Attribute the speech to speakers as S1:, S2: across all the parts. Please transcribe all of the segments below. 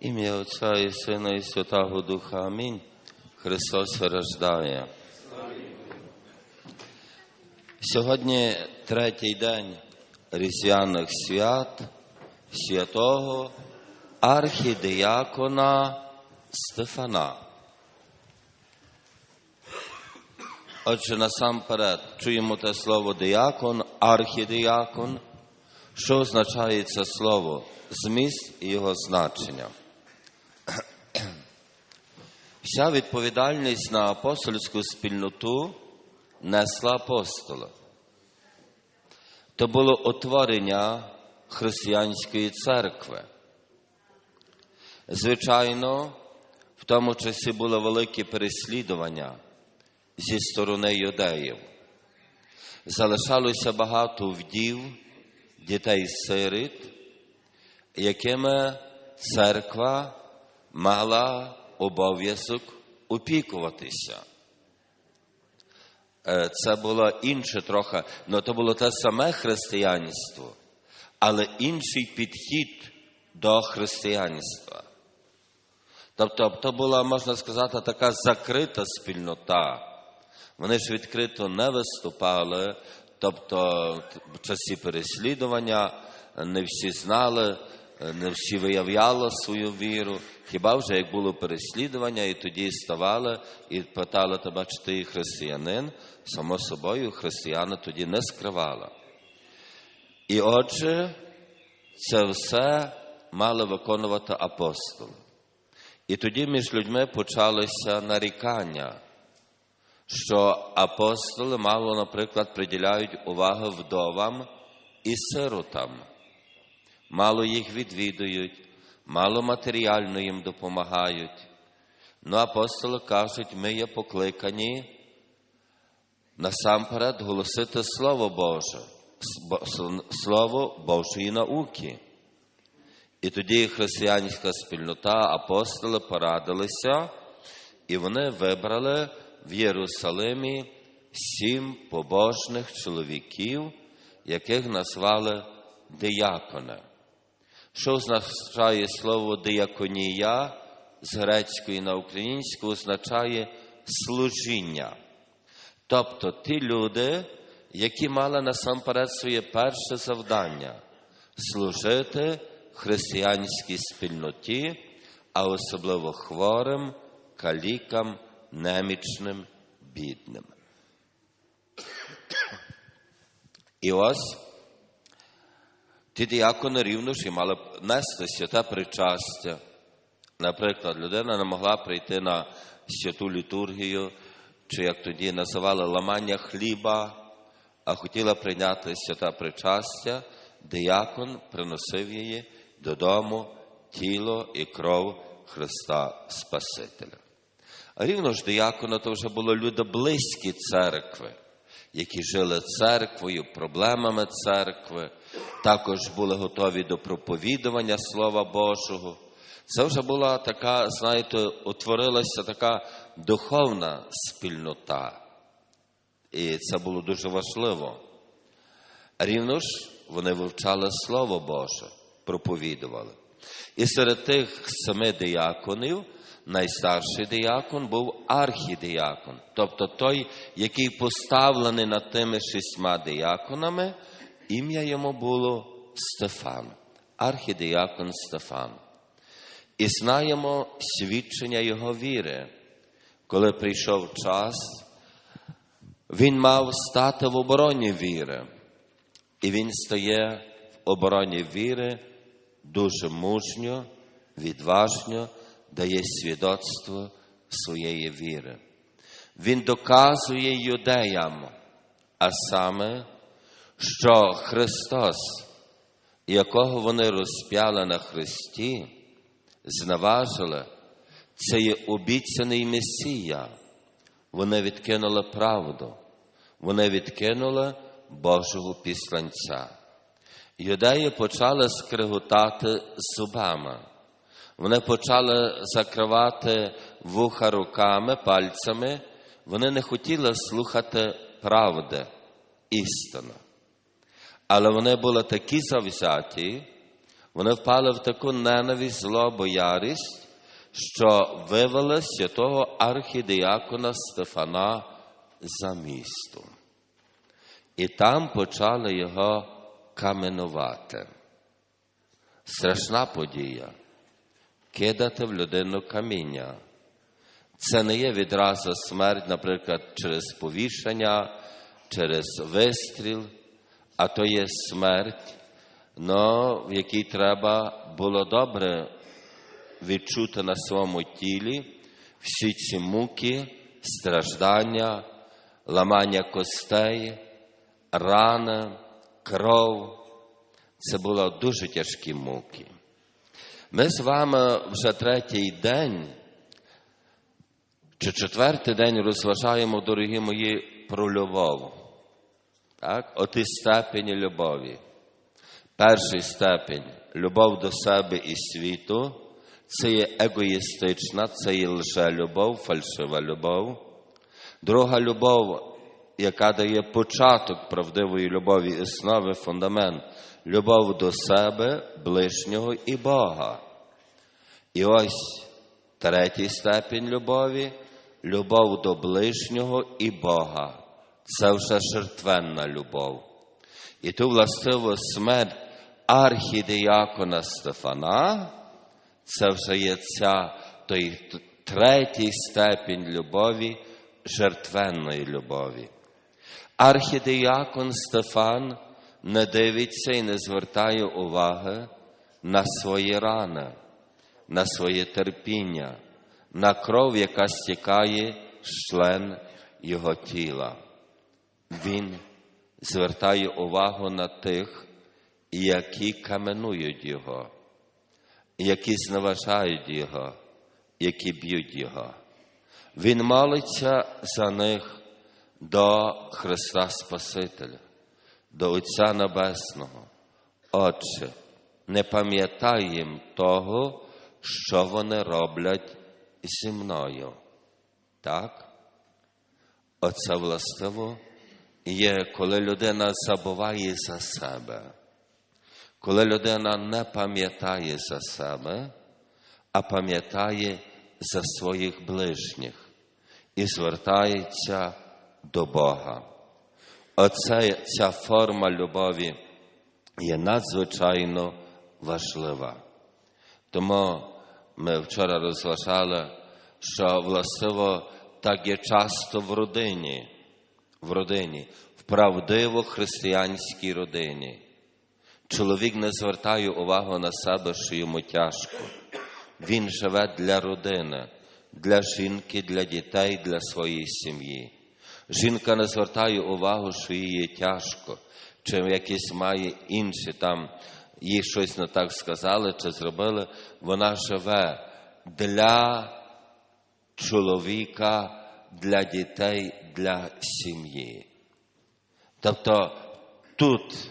S1: Ім'я Отця і Сина і Святого Духа. Амінь. Христос рождає. Сьогодні третій день різдвяних свят святого архідіякона Стефана. Отже, насамперед чуємо те слово діякон, архідіякон. Що означає це слово? Зміст і його значення. Вся відповідальність на апостольську спільноту несла апостола. То було утворення християнської церкви. Звичайно, в тому часі було велике переслідування зі сторони юдеїв. Залишалося багато вдів, дітей сиріт, якими церква мала обов'язок опікуватися. Це було інше трохи, але то було те саме християнство, але інший підхід до християнства. Тобто, то була, можна сказати, така закрита спільнота. Вони ж відкрито не виступали, тобто в часі переслідування не всі знали, не всі виявляли свою віру. Хіба вже як було переслідування, і тоді ставали і питали тебе, чи ти християнин, само собою християни тоді не скривали. І отже, це все мали виконувати апостоли. І тоді між людьми почалися нарікання, що апостоли мало, наприклад, приділяють увагу вдовам і сиротам, мало їх відвідують, мало матеріально їм допомагають. Ну, апостоли кажуть, ми є покликані насамперед голосити Слово Боже, Слово Божої науки. І тоді християнська спільнота, апостоли порадилися, і вони вибрали в Єрусалимі сім побожних чоловіків, яких назвали диякони. Що означає слово дияконія з грецької на українську означає служіння. Тобто ті люди, які мали насамперед своє перше завдання служити християнській спільноті, а особливо хворим, калікам, немічним, бідним. І ось ті діякони рівно ж і мали нести святе причастя. Наприклад, людина не могла прийти на святу літургію, чи як тоді називали ламання хліба, а хотіла прийняти святе причастя, диякон приносив її додому тіло і кров Христа Спасителя. А рівно ж диякона то вже були люди близькі церкви, які жили церквою, проблемами церкви, також були готові до проповідування Слова Божого. Це вже була така, знаєте, утворилася така духовна спільнота. І це було дуже важливо. Рівно ж вони вивчали Слово Боже, проповідували. І серед тих семи дияконів найстарший диякон був архідіякон, тобто той, який поставлений над тими шістьма дияконами, ім'я йому було Стефан, архідіякон Стефан. І знаємо свідчення його віри. Коли прийшов час, він мав стати в обороні віри. І він стає в обороні віри дуже мужньо, відважно, дає свідоцтво своєї віри. Він доказує юдеям, а саме, що Христос, якого вони розп'яли на Христі, зневажили, це є обіцяний Месія. Вони відкинули правду, вони відкинули Божого післанця. Юдеї почали скриготати зубами. Вони почали закривати вуха руками, пальцями. Вони не хотіли слухати правди, істини. Але вони були такі завзяті, Вони впали в таку ненависть, злобу, ярість, що вивели святого архідіакона Стефана за містом. І там почали його каменувати. Страшна подія кидати в людину каміння. Це не є відразу смерть, наприклад, через повішення, через вистріл, а то є смерть, но в якій треба було добре відчути на своєму тілі всі ці муки, страждання, ламання костей, рани, кров. Це були дуже тяжкі муки. Ми з вами вже третій день чи четвертий день розважаємо, дорогі мої, про любов. Так? Оті степені любові. Перший степень любов до себе і світу. Це є егоїстична, це є лжелюбов, фальшива любов. Друга любов, яка дає початок правдивої любові, основи, фундамент любов до себе, ближнього і Бога. І ось третій степінь любові любов до ближнього і Бога. Це вже жертвенна любов. І ту властиво смерть архідіякона Стефана, це вже є ця той третій степінь любові, жертвенної любові. Архідіякон Стефан не дивиться і не звертає уваги на свої рани, на своє терпіння, на кров, яка стікає з член його тіла. Він звертає увагу на тих, які каменують його, які зневажають його, які б'ють його. Він молиться за них до Христа Спасителя до Отця Небесного. Отче, не пам'ятай їм того, що вони роблять зі мною. Так? Оце властиво є, коли людина забуває за себе, коли людина не пам'ятає за себе, а пам'ятає за своїх ближніх і звертається до Бога. Оце, ця форма любові є надзвичайно важлива. Тому ми вчора розважали, що властиво так є часто в родині, в родині, в правдиво християнській родині. Чоловік не звертає увагу на себе, що йому тяжко. Він живе для родини, для жінки, для дітей, для своєї сім'ї. Жінка не звертає увагу, що їй є тяжко, чи якісь має інші там, їй щось не так сказали чи зробили. Вона живе для чоловіка, для дітей, для сім'ї. Тобто тут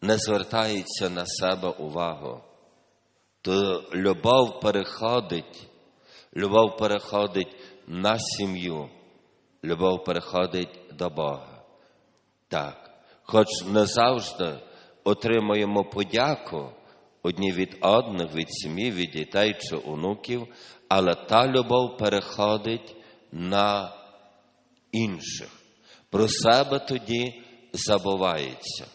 S1: не звертається на себе увагу, то любов переходить, любов переходить на сім'ю любов переходить до Бога. Так, хоч не завжди отримуємо подяку одні від одних, від сім'ї, від дітей чи онуків, але та любов переходить на інших. Про себе тоді забувається.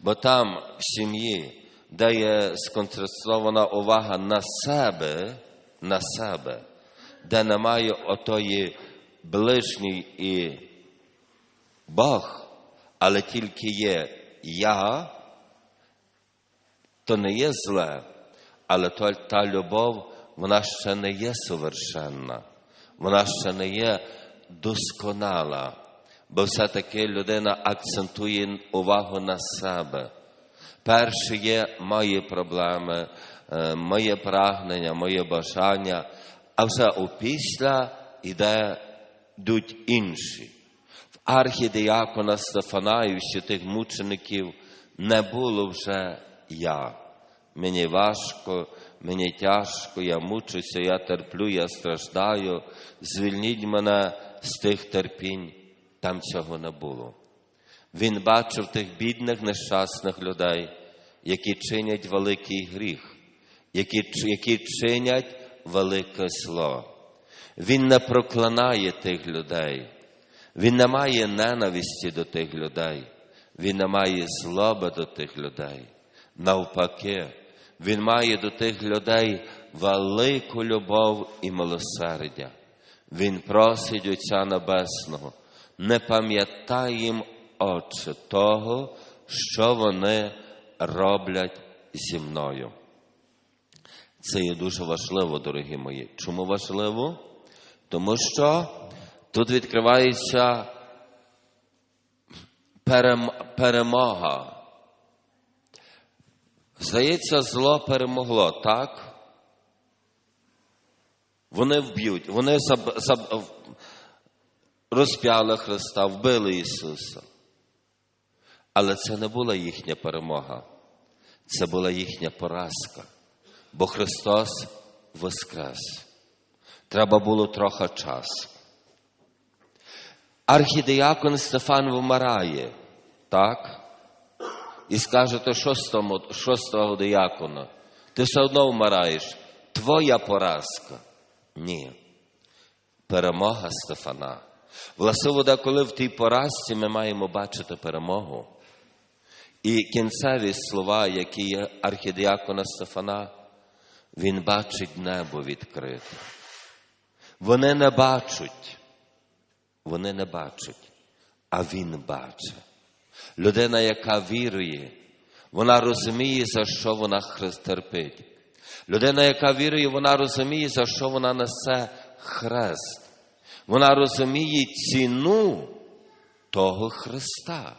S1: Бо там в сім'ї, де є сконцентрована увага на себе, на себе, де немає отої ближній і Бог, але тільки є я, то не є зле, але та любов, вона ще не є совершенна, вона ще не є досконала, бо все-таки людина акцентує увагу на себе. Перше є мої проблеми, моє прагнення, моє бажання, а вже опісля йде йдуть інші. В архідіакона Стефана і всіх тих мучеників не було вже я. Мені важко, мені тяжко, я мучуся, я терплю, я страждаю. Звільніть мене з тих терпінь. Там цього не було. Він бачив тих бідних, нещасних людей, які чинять великий гріх, які, які чинять велике зло. Він не проклинає тих людей, він не має ненависті до тих людей, він не має злоби до тих людей. Навпаки, він має до тих людей велику любов і милосердя. Він просить Отця Небесного, не пам'ятай їм, Отче, того, що вони роблять зі мною. Це є дуже важливо, дорогі мої. Чому важливо? Тому що тут відкривається перемога. Здається, зло перемогло, так? Вони вб'ють, вони заб, заб, розп'яли Христа, вбили Ісуса. Але це не була їхня перемога, це була їхня поразка, бо Христос воскрес. Треба було трохи часу. Архідеякон Стефан вмирає, так? І скажете, що з, тому, що з того диякона? Ти все одно вмираєш. Твоя поразка. Ні. Перемога Стефана. Власне, деколи в тій поразці ми маємо бачити перемогу. І кінцеві слова, які є архідіакона Стефана, він бачить небо відкрите. Вони не бачать, вони не бачать, а він бачить. Людина, яка вірує, вона розуміє, за що вона терпить. Людина, яка вірує, вона розуміє, за що вона несе хрест. Вона розуміє ціну того Христа.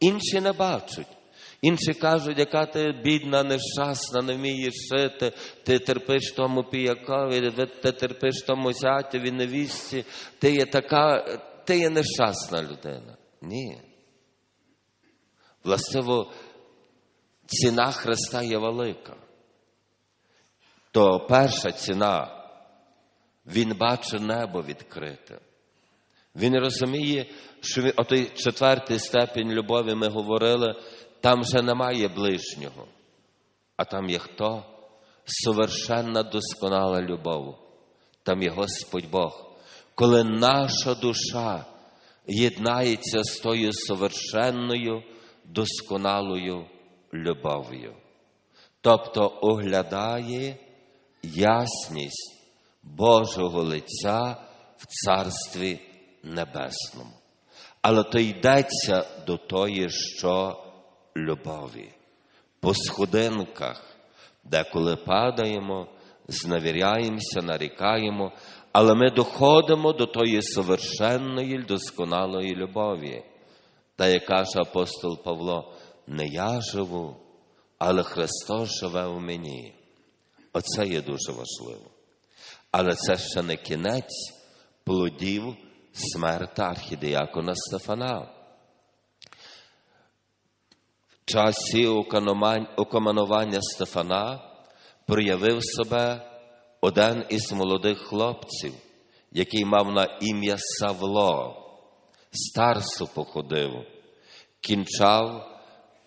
S1: Інші не бачать. Інші кажуть, яка ти бідна, нещасна, не вмієш жити, ти терпиш тому піякові, ти терпиш тому зятєві, невісті, ти є така, ти є нещасна людина. Ні. Властиво, ціна Христа є велика. То перша ціна, він бачить небо відкрите. Він розуміє, що він, отой четвертий степінь любові ми говорили, там вже немає ближнього, а там є хто? Совершенна досконала любов. Там є Господь Бог. Коли наша душа єднається з тою совершенною, досконалою любов'ю. Тобто оглядає ясність Божого лиця в Царстві Небесному. Але то йдеться до тої, що любові. По сходинках, деколи падаємо, зневіряємося, нарікаємо, але ми доходимо до тої совершенної, досконалої любові. Та як каже апостол Павло, не я живу, але Христос живе в мені. Оце є дуже важливо. Але це ще не кінець плодів смерти архідіякона Стефана. В часі окоманування Стефана проявив себе один із молодих хлопців, який мав на ім'я Савло, старсу походив, кінчав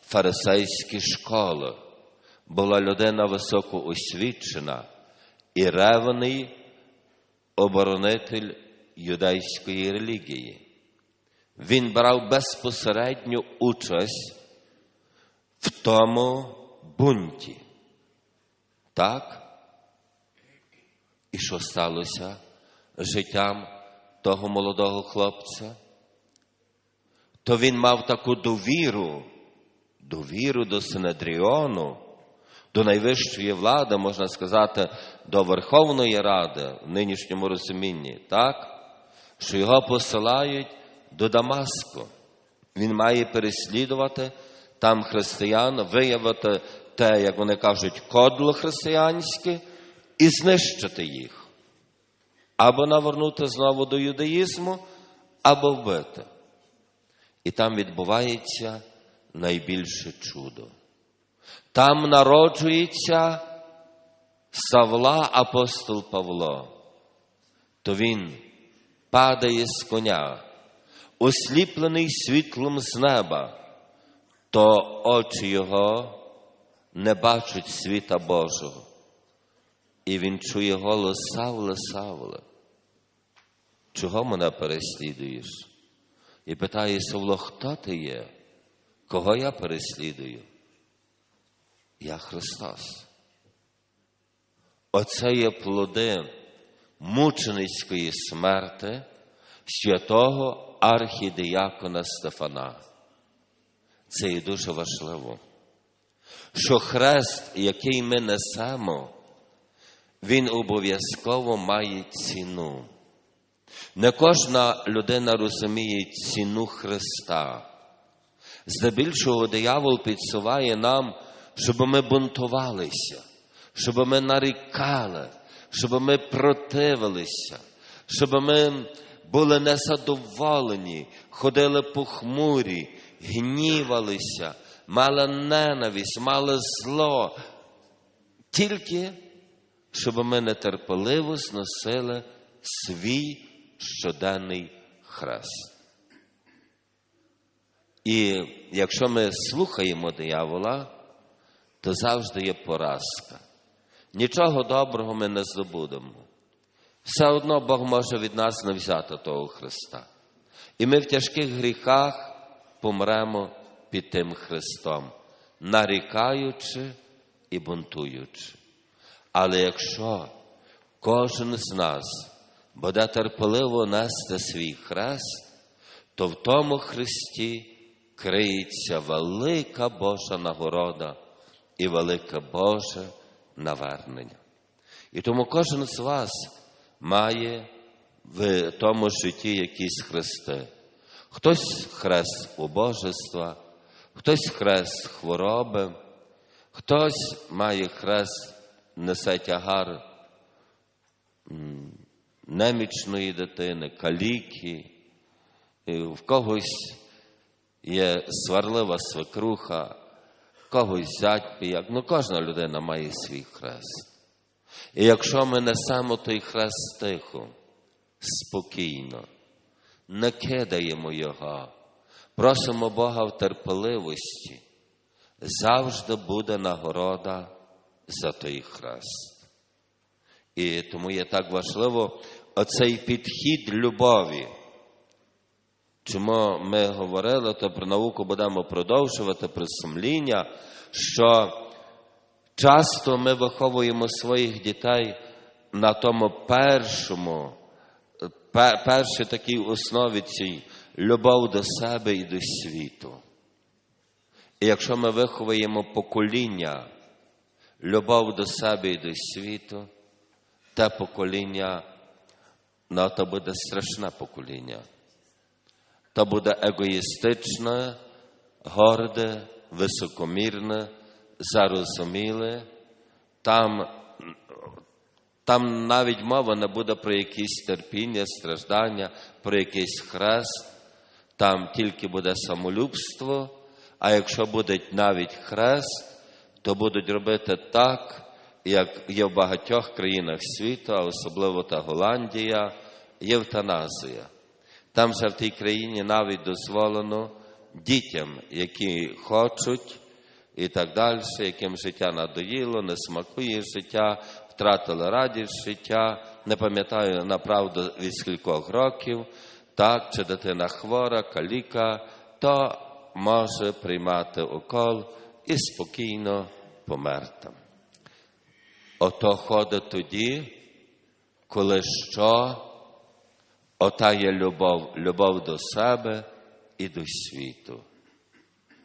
S1: фарисейські школи, була людина високоосвічена і ревний оборонитель юдейської релігії. Він брав безпосередню участь в тому бунті. Так? І що сталося життям того молодого хлопця? То він мав таку довіру, довіру до Синедріону, до найвищої влади, можна сказати, до Верховної Ради в нинішньому розумінні, так? що його посилають до Дамаску. Він має переслідувати там християн, виявити те, як вони кажуть, кодло християнське і знищити їх. Або навернути знову до юдаїзму, або вбити. І там відбувається найбільше чудо. Там народжується Савла апостол Павло. То він падає з коня, осліплений світлом з неба, то очі його не бачать світа Божого. І він чує голос Савле, Савле, чого мене переслідуєш? І питає Савло, хто ти є? Кого я переслідую? Я Христос. Оце є плоди мученицької смерти святого архідіякона Стефана. Це є дуже важливо, що хрест, який ми несемо, він обов'язково має ціну. Не кожна людина розуміє ціну Христа. Здебільшого диявол підсуває нам, щоб ми бунтувалися, щоб ми нарікали, щоб ми противилися, щоб ми були незадоволені, ходили похмурі, гнівалися, мали ненависть, мали зло. Тільки щоб ми нетерпеливо зносили свій щоденний хрест. І якщо ми слухаємо диявола, то завжди є поразка. Нічого доброго ми не здобудемо. Все одно Бог може від нас не взяти того Христа. І ми в тяжких гріхах помремо під тим Христом, нарікаючи і бунтуючи. Але якщо кожен з нас буде терпеливо нести свій хрест, то в тому Христі криється велика Божа нагорода і велике Боже навернення. І тому кожен з вас має в тому житті якісь хрести. Хтось хрест убожества, хтось хрест хвороби, хтось має хрест, несе тягар немічної дитини, каліки, в когось є сварлива свекруха, в когось зять піяк. Ну, кожна людина має свій хрест. І якщо ми несемо той хрест тихо, спокійно, не кидаємо його, просимо Бога в терпеливості, завжди буде нагорода за той хрест. І тому є так важливо оцей підхід любові. Чому ми говорили, то про науку будемо продовжувати, про сумління, що часто ми виховуємо своїх дітей на тому першому, першій такій основі цій любов до себе і до світу. І якщо ми виховуємо покоління, любов до себе і до світу, те покоління, ну, то буде страшне покоління. То буде егоїстичне, горде, високомірне, зарозуміле. Там, там навіть мова не буде про якісь терпіння, страждання, про якийсь хрест, там тільки буде самолюбство, а якщо буде навіть хрест, то будуть робити так, як є в багатьох країнах світу, а особливо та Голландія, євтаназія. Там же в тій країні навіть дозволено дітям, які хочуть і так далі, яким життя надоїло, не смакує життя, втратили радість життя, не пам'ятаю направду від скількох років, так, чи дитина хвора, каліка, то може приймати укол і спокійно померти. Ото ходить тоді, коли що ота є любов, любов до себе і до світу.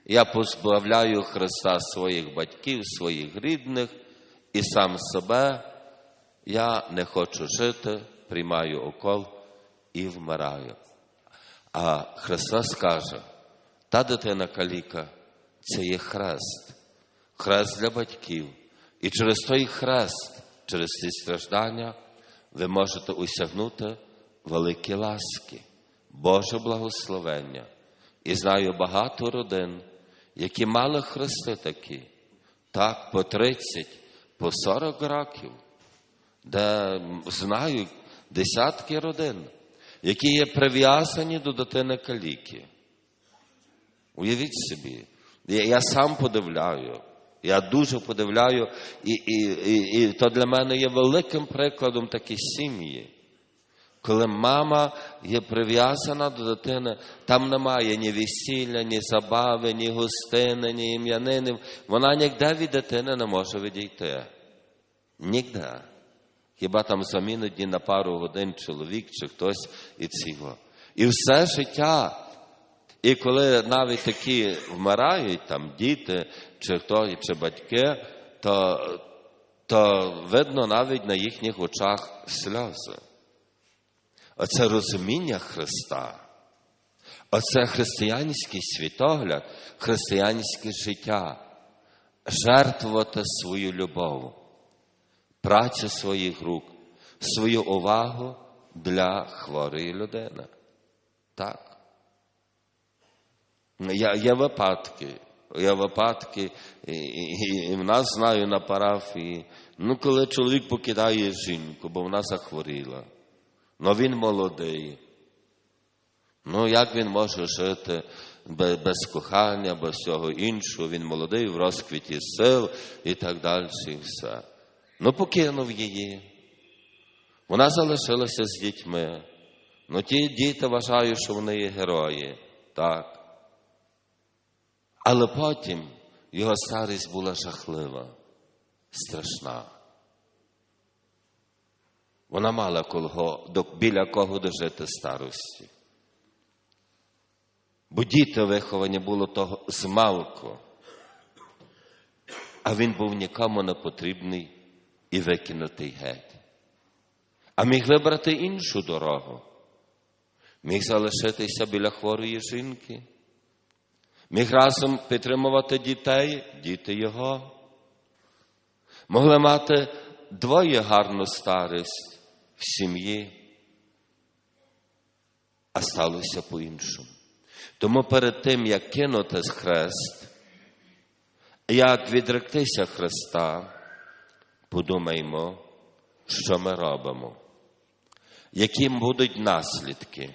S1: Я позбавляю Христа своїх батьків, своїх рідних і сам себе. Я не хочу жити, приймаю окол і вмираю. А Христос каже, та дитина каліка це є хрест, хрест для батьків. І через той хрест, через ці страждання, ви можете осягнути великі ласки, Боже благословення. І знаю багато родин, які мали хрести такі, так, по 30, по 40 років, де знаю десятки родин, які є прив'язані до дитини каліки. Уявіть собі, я сам подивляю, Я дуже подивляю, і, і, і, і то для мене є великим прикладом такі сім'ї. Коли мама є прив'язана до дитини, там немає ні весілля, ні забави, ні гостини, ні ім'янинів. Вона ніде від дитини не може відійти. Ніде. Хіба там замінить на пару годин чоловік чи хтось і цього. І все життя. І коли навіть такі вмирають, там діти, чи хто, чи батьки, то, то видно навіть на їхніх очах сльози. Оце розуміння Христа, оце християнський світогляд, християнське життя, жертвувати свою любов, працю своїх рук, свою увагу для хворої людини. Так. Я, Є випадки, є випадки, і, і, і в нас знаю на парафії, ну коли чоловік покидає жінку, бо вона захворіла. Ну він молодий. Ну, як він може жити без, кохання, без всього іншого? Він молодий в розквіті сил і так далі, і все. Ну, покинув її. Вона залишилася з дітьми. Ну, ті діти вважають, що вони є герої. Так. Але потім його старість була жахлива, страшна. Вона мала кого, біля кого дожити старості. Бо діти виховані було того змалку, а він був нікому не потрібний і викинутий геть. А міг вибрати іншу дорогу. Міг залишитися біля хворої жінки, міг разом підтримувати дітей, діти його. Могли мати двоє гарну старість в сім'ї, а сталося по-іншому. Тому перед тим, як кинути хрест, як відректися Христа, подумаймо, що ми робимо, які будуть наслідки,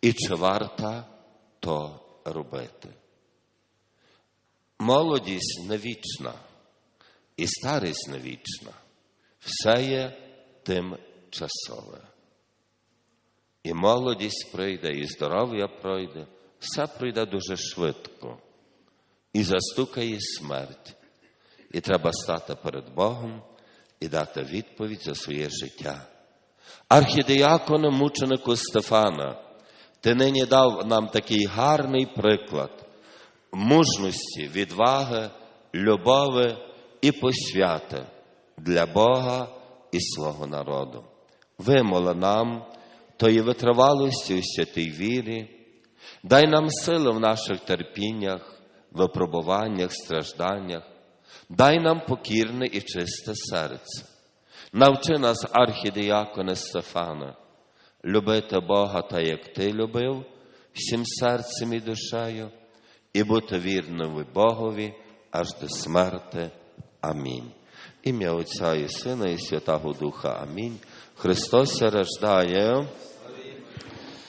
S1: і чи варто то робити. Молодість не вічна, і старість не вічна. Все є тимчасове. І молодість прийде, і здоров'я пройде, все прийде дуже швидко. І застукає смерть. І треба стати перед Богом і дати відповідь за своє життя. Архідіакону мученику Стефана, ти нині дав нам такий гарний приклад мужності, відваги, любови і посвяти для Бога і свого народу. Вимоли нам тої витривалості у святій вірі, дай нам сили в наших терпіннях, випробуваннях, стражданнях, дай нам покірне і чисте серце. Навчи нас, архідіаконе Стефана, любити Бога так, як Ти любив, всім серцем і душею, і бути вірним Богові аж до смерти. Амінь. Ім'я Отця і Сина, і Святого Духа. Амінь. Христос рождає.